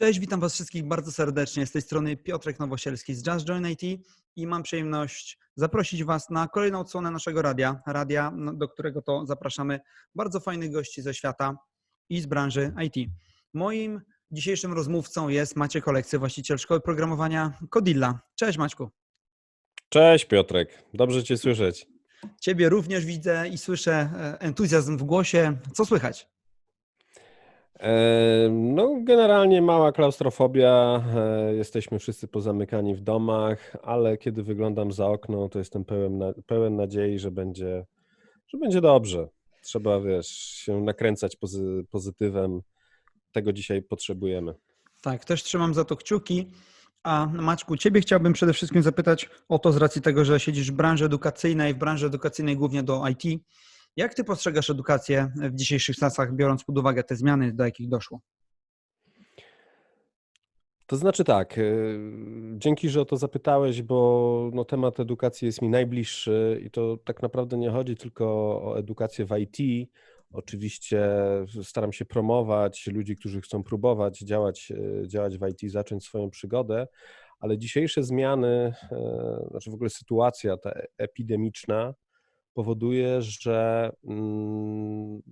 Cześć, witam Was wszystkich bardzo serdecznie. Z tej strony Piotrek Nowosielski z Just Join IT i mam przyjemność zaprosić Was na kolejną odsłonę naszego radia, radia, no, do którego to zapraszamy bardzo fajnych gości ze świata i z branży IT. Moim dzisiejszym rozmówcą jest Maciek Kolekcje, właściciel szkoły programowania Codilla. Cześć Maćku. Cześć Piotrek, dobrze Cię słyszeć. Ciebie również widzę i słyszę e, entuzjazm w głosie. Co słychać? No, generalnie mała klaustrofobia. E, jesteśmy wszyscy pozamykani w domach, ale kiedy wyglądam za okno, to jestem pełen, pełen nadziei, że będzie, że będzie dobrze. Trzeba, wiesz, się nakręcać pozy, pozytywem. Tego dzisiaj potrzebujemy. Tak, też trzymam za to kciuki. A Maćku, Ciebie chciałbym przede wszystkim zapytać o to z racji tego, że siedzisz w branży edukacyjnej, w branży edukacyjnej głównie do IT. Jak ty postrzegasz edukację w dzisiejszych czasach, biorąc pod uwagę te zmiany, do jakich doszło? To znaczy tak, y, dzięki, że o to zapytałeś, bo no, temat edukacji jest mi najbliższy i to tak naprawdę nie chodzi tylko o edukację w IT. Oczywiście staram się promować ludzi, którzy chcą próbować działać, y, działać w IT, zacząć swoją przygodę, ale dzisiejsze zmiany, y, znaczy w ogóle sytuacja ta epidemiczna, powoduje, że mm,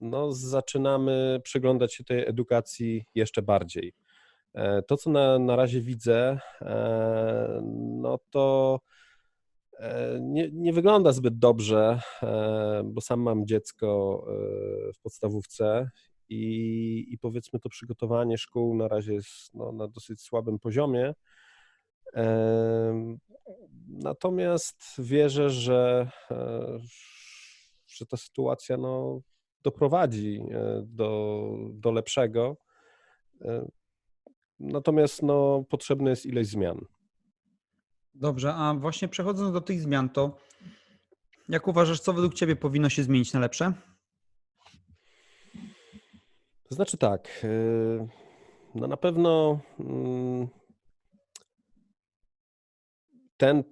no, zaczynamy przyglądać się tej edukacji jeszcze bardziej. E, to, co na, na razie widzę, e, no to e, nie, nie wygląda zbyt dobrze, bo sam mam dziecko w podstawówce i, i powiedzmy to przygotowanie szkół na razie jest no, na dosyć słabym poziomie. Natomiast wierzę, że, e, że ta sytuacja no, doprowadzi e, do, do lepszego. E, natomiast no, potrzebna jest ileś zmian. Dobrze, a właśnie przechodząc do tych zmian, to jak uważasz, co według Ciebie powinno się zmienić na lepsze? To znaczy tak, no na pewno mm, ten,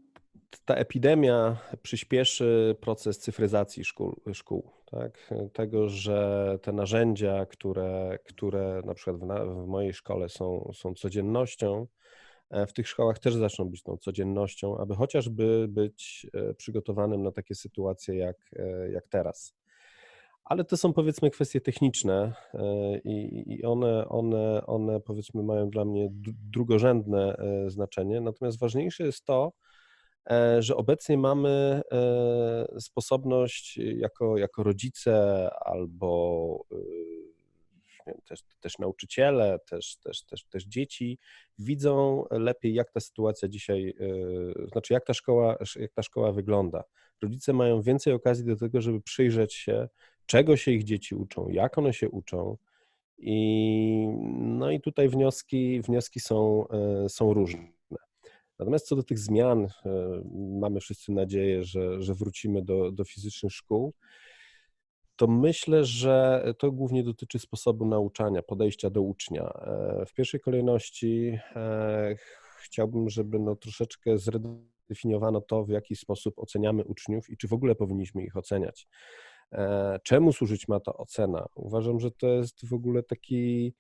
ta epidemia przyspieszy proces cyfryzacji szkół, szkół tak? tego, że te narzędzia, które, które na przykład w, na, w mojej szkole są, są codziennością, e, w tych szkołach też zaczną być tą codziennością, aby chociażby być e, przygotowanym na takie sytuacje jak, e, jak teraz. Ale to są powiedzmy kwestie techniczne i, i one, one, one powiedzmy mają dla mnie drugorzędne znaczenie. Natomiast ważniejsze jest to, E, że obecnie mamy e, sposobność jako, jako rodzice albo wiem, też, też nauczyciele, też, też, też, też dzieci widzą lepiej, jak ta sytuacja dzisiaj, znaczy jak ta, szkoła, jak ta szkoła wygląda. Rodzice mają więcej okazji do tego, żeby przyjrzeć się, czego się ich dzieci uczą, jak one się uczą. I, no i tutaj wnioski, wnioski są, e, są różne. Natomiast co do tych zmian, e, mamy wszyscy nadzieję, że, że wrócimy do, do fizycznych szkół. To myślę, że to głównie dotyczy sposobu nauczania, podejścia do ucznia. E, w pierwszej kolejności chciałbym, żeby no troszeczkę zredefiniowano to, w jaki sposób oceniamy uczniów i czy w ogóle powinniśmy ich oceniać. Czemu służyć ma ta ocena? Uważam, że to jest w ogóle taki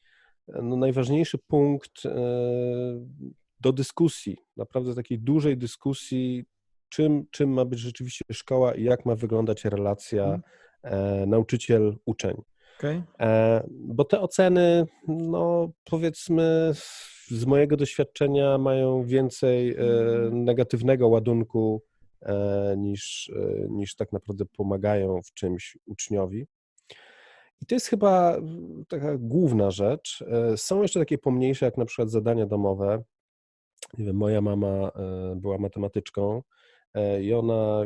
no, najważniejszy punkt do dyskusji, naprawdę takiej dużej dyskusji, czym, czym ma być rzeczywiście szkoła i jak ma wyglądać relacja hmm. e, nauczyciel-uczeń. Okay. E, bo te oceny, no powiedzmy, z mojego doświadczenia mają więcej e, negatywnego ładunku e, niż, e, niż tak naprawdę pomagają w czymś uczniowi. I to jest chyba taka główna rzecz. E, są jeszcze takie pomniejsze, jak na przykład zadania domowe, nie wiem, moja mama e, była matematyczką e, i ona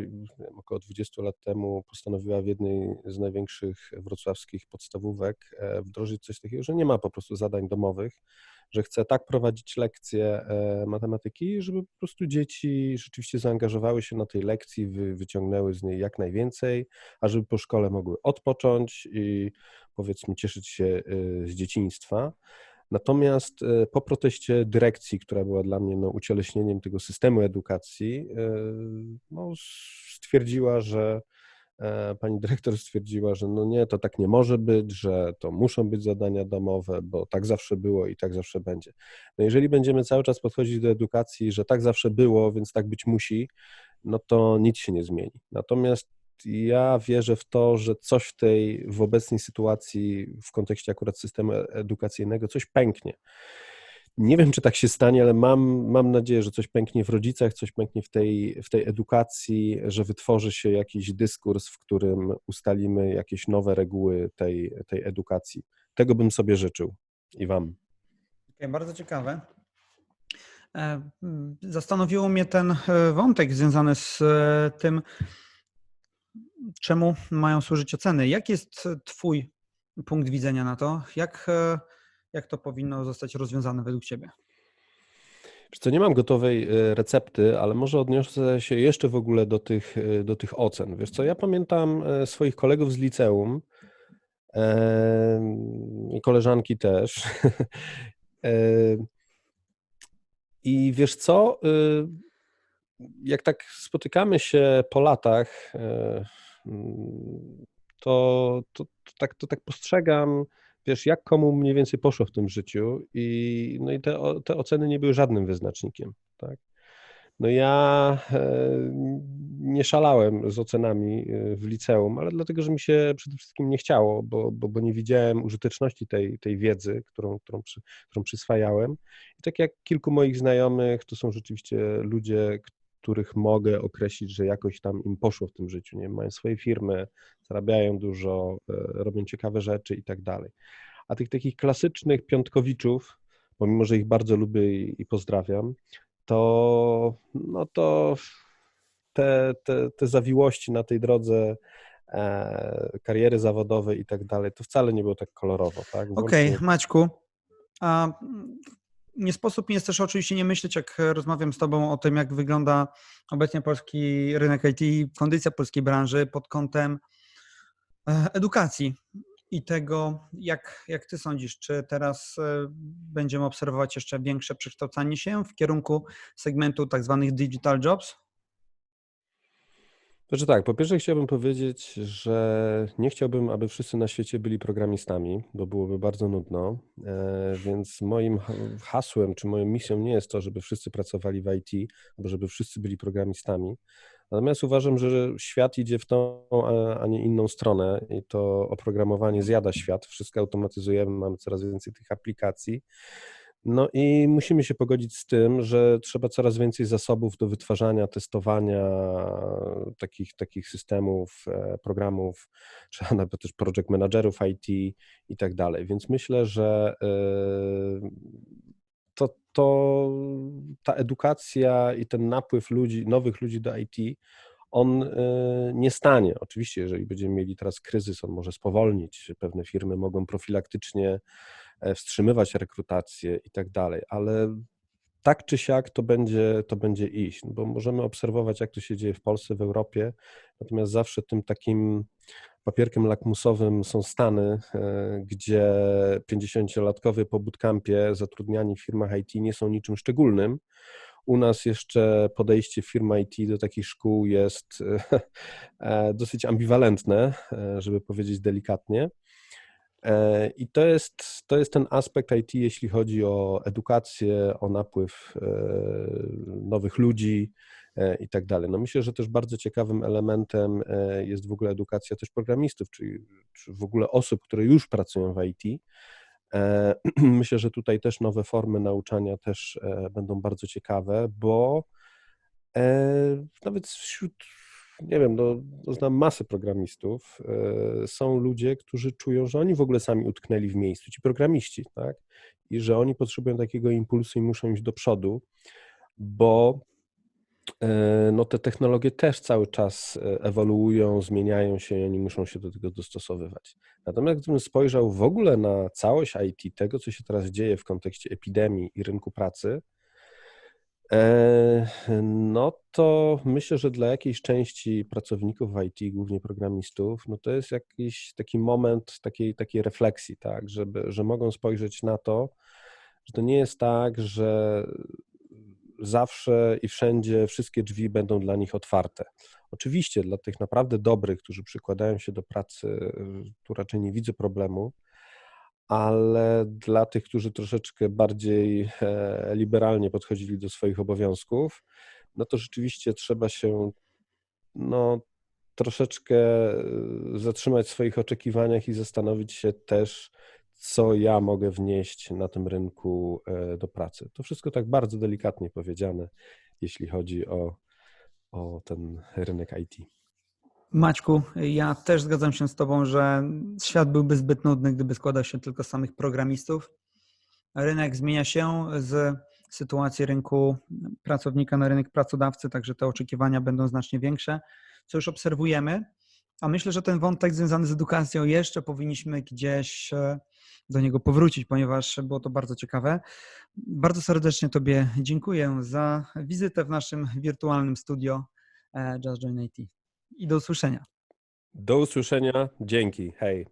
około 20 lat temu postanowiła w jednej z największych wrocławskich podstawówek e, wdrożyć coś takiego, że nie ma po prostu zadań domowych, że chce tak prowadzić lekcje matematyki, żeby po prostu dzieci rzeczywiście zaangażowały się na tej lekcji, wyciągnęły z niej jak najwięcej, a żeby po szkole mogły odpocząć i powiedzmy cieszyć się z dzieciństwa. Natomiast e, po proteście dyrekcji, która była dla mnie no, ucieleśnieniem tego systemu edukacji, e, no, stwierdziła, że, e, pani dyrektor stwierdziła, że no nie, to tak nie może być, że to muszą być zadania domowe, bo tak zawsze było i tak zawsze będzie. No jeżeli będziemy cały czas podchodzić do edukacji, że tak zawsze było, więc tak być musi, no to nic się nie zmieni. Natomiast ja wierzę w to, że coś w tej, w obecnej sytuacji, w kontekście akurat systemu edukacyjnego, coś pęknie. Nie wiem, czy tak się stanie, ale mam, mam nadzieję, że coś pęknie w rodzicach, coś pęknie w tej, w tej edukacji, że wytworzy się jakiś dyskurs, w którym ustalimy jakieś nowe reguły tej, tej edukacji. Tego bym sobie życzył i Wam. Okay, bardzo ciekawe. E, zastanowiło mnie ten e, wątek związany z e, tym, czemu mają służyć oceny. Jaki jest Twój punkt widzenia na to? Jak, jak to powinno zostać rozwiązane według Ciebie? Wiesz co, nie mam gotowej recepty, ale może odniosę się jeszcze w ogóle do tych, do tych ocen. Wiesz co, ja pamiętam swoich kolegów z liceum i koleżanki też. I wiesz co, jak tak spotykamy się po latach, to, to, to, tak, to tak postrzegam, wiesz, jak komu mniej więcej poszło w tym życiu i, no i te, te oceny nie były żadnym wyznacznikiem, tak. No ja e, nie szalałem z ocenami e, w liceum, ale dlatego, że mi się przede wszystkim nie chciało, bo, bo, bo nie widziałem użyteczności tej, tej wiedzy, którą, którą, przy, którą przyswajałem. I tak jak kilku moich znajomych, to są rzeczywiście ludzie, których mogę określić, że jakoś tam im poszło w tym życiu, nie mają swoje firmy, zarabiają dużo, e, robią ciekawe rzeczy i tak dalej. A tych takich klasycznych piątkowiczów, pomimo że ich bardzo lubię i, pozdrawiam, to, no to te, te, te zawiłości na tej drodze e, kariery zawodowej i tak dalej, to wcale nie było tak kolorowo. Tak? Okej, okay, Maćku, a nie sposób mi jest też oczywiście nie myśleć, jak rozmawiam z Tobą o tym, jak wygląda obecnie polski rynek IT, kondycja polskiej branży pod kątem e, edukacji i tego, jak, jak Ty sądzisz, czy teraz e, będziemy obserwować jeszcze większe przekształcanie się w kierunku segmentu tak zwanych digital jobs? Znaczy tak, po pierwsze chciałbym powiedzieć, że nie chciałbym, aby wszyscy na świecie byli programistami, bo byłoby bardzo nudno, e, więc moim hasłem czy moją misją nie jest to, żeby wszyscy pracowali w IT, albo żeby wszyscy byli programistami. Natomiast uważam, że świat idzie w tą, a nie inną stronę i to oprogramowanie zjada świat. Wszystko automatyzujemy, mamy coraz więcej tych aplikacji. No i musimy się pogodzić z tym, że trzeba coraz więcej zasobów do wytwarzania, testowania takich, takich systemów, e, programów, trzeba nawet też project managerów IT i tak dalej. Więc myślę, że e, to, to ta edukacja i ten napływ ludzi, nowych ludzi do IT, on e, nie stanie. Oczywiście, jeżeli będziemy mieli teraz kryzys, on może spowolnić. Pewne firmy mogą profilaktycznie E, wstrzymywać rekrutację i tak dalej, ale tak czy siak to będzie, to będzie iść, bo możemy obserwować, jak to się dzieje w Polsce, w Europie, natomiast zawsze tym takim papierkiem lakmusowym są Stany, e, gdzie 50-latkowie po bootcampie zatrudniani w firmach IT nie są niczym szczególnym. U nas jeszcze podejście firm IT do takich szkół jest e, dosyć ambiwalentne, żeby powiedzieć delikatnie. E, I to jest, to jest ten aspekt IT, jeśli chodzi o edukację, o napływ e, nowych ludzi e, i tak dalej. No myślę, że też bardzo ciekawym elementem jest w ogóle edukacja też programistów, czyli czy w ogóle osób, które już pracują w IT. Myślę, że tutaj też nowe formy nauczania też będą bardzo ciekawe, bo nawet wśród nie wiem, no, znam masę programistów. E, są ludzie, którzy czują, że oni w ogóle sami utknęli w miejscu, ci programiści, tak? I że oni potrzebują takiego impulsu i muszą iść do przodu, bo e, no, te technologie też cały czas e, ewoluują, zmieniają się i oni muszą się do tego dostosowywać. Natomiast gdybym spojrzał w ogóle na całość IT, tego, co się teraz dzieje w kontekście epidemii i rynku pracy, no to myślę, że dla jakiejś części pracowników IT, głównie programistów, no to jest jakiś taki moment takiej, takiej refleksji, tak, żeby, że mogą spojrzeć na to, że to nie jest tak, że zawsze i wszędzie wszystkie drzwi będą dla nich otwarte. Oczywiście dla tych naprawdę dobrych, którzy przykładają się do pracy, tu raczej nie widzę problemu, ale dla tych, którzy troszeczkę bardziej e, liberalnie podchodzili do swoich obowiązków, no to rzeczywiście trzeba się no, troszeczkę y, zatrzymać w swoich oczekiwaniach i zastanowić się też, co ja mogę wnieść na tym rynku e, do pracy. To wszystko tak bardzo delikatnie powiedziane, jeśli chodzi o, o ten rynek IT. Maćku, ja też zgadzam się z Tobą, że świat byłby zbyt nudny, gdyby składał się tylko z samych programistów. Rynek zmienia się z sytuacji rynku pracownika na rynek pracodawcy, także te oczekiwania będą znacznie większe, co już obserwujemy. A myślę, że ten wątek związany z edukacją jeszcze powinniśmy gdzieś e, do niego powrócić, ponieważ było to bardzo ciekawe. Bardzo serdecznie Tobie dziękuję za wizytę w naszym wirtualnym studio e, Just Join IT i do usłyszenia. Do usłyszenia. Dzięki. Hej.